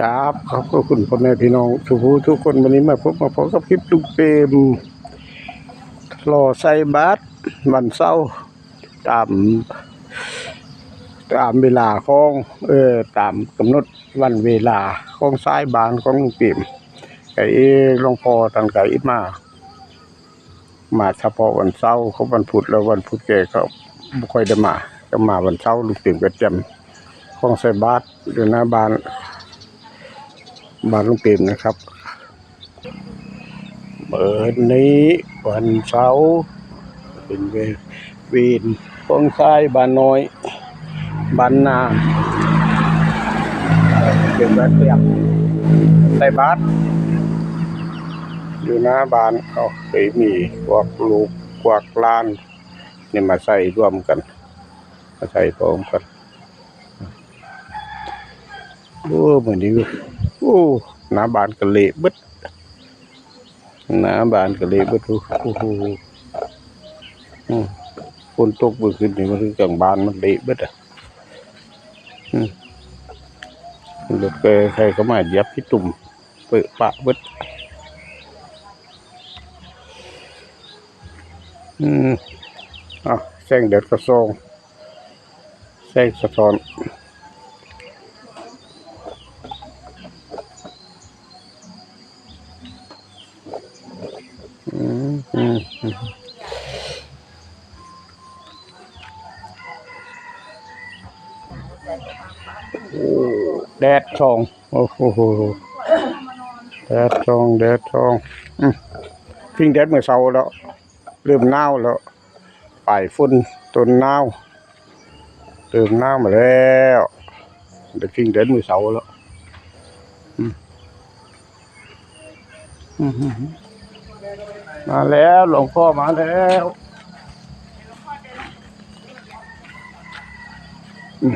ครับขอบคุณพ่อแม่พี่น้องทุกผู้ทุกคนวันนี้มาพบมาพบกับคลิปลุงเปรมรอใส่บาตรวันเสาร์ตาม ตามเวลาของเออตามกำหนดวันเวลาของสายบานของลุงเปรมไก่หลวงพ่อตังไก่มา มาเฉพาะวันเสาร์เขาวันพุธแล้ววันพุธแกก็ไม่ค่อยได้มา ก็มาวันเสาร์ลุงเปรมก็จำของใส่บาตรอยู่หน้าบ้าน บ้านลุงเปรมนะครับเปิดนี้วันเสาร์เป็นเวรเวีนฟองซ้ายบ้านน้อยบ้านนาเป็นแบบเรียบใส่บ้าตรอยู่หน้าบ้านเขาเคยมีพวกลูกพวกลานนี่มาใส่ร่วมกัน มาใส่พร้อมกันโอ้เหมือนนี้ โอ้หน้าบานกะเละบิดหน้าบานกะเละบิดโอ้โหอืมฝนตกเมื่อคืนนี่มันคือกลางบานมันเละบิดอะอืมรถเคยใครก็มาเยียบที่ตุ่มเปิดปะบิดอืมอะแสงเด็ดกระซองแสงสะท้อน แดดทอง โอ้โหแดดทอง แดดทองพิงแดดเมื่อเช้าแล้ว เริ่มหนาวแล้วป่ายฝุ่นต้นหนาวเริ่มหนาวมาแล้วเด็กพิงแดดเมื่อเช้าแล้วอืมอืม มมาแล้วหลวงพ่อมาแล้วอืม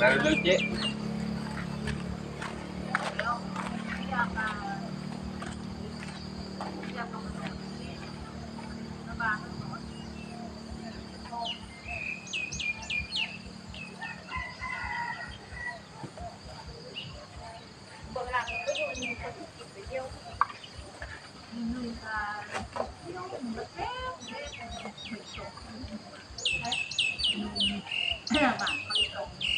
มาเลยเจ๊ จันโตปันนาระโตยะตามะนิโกติจันโตยะตาสัพพิติโยวัสัพพิตัมมาโรโกวินัสตุมาเตภวะต รายโยตุปิติสาจิโกวิวาตันเตรจามิจัง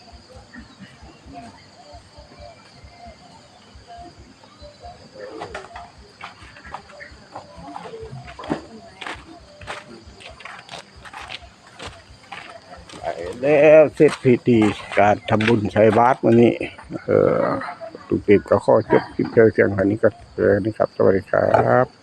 แล้วเสร็จพิธีการทำบุญใส่บาตรวันนี้ เออตุกติดก็ข้อจบคลิปเจอเสียงคันนี้ก็เจอนะครับ สวัสดีครับ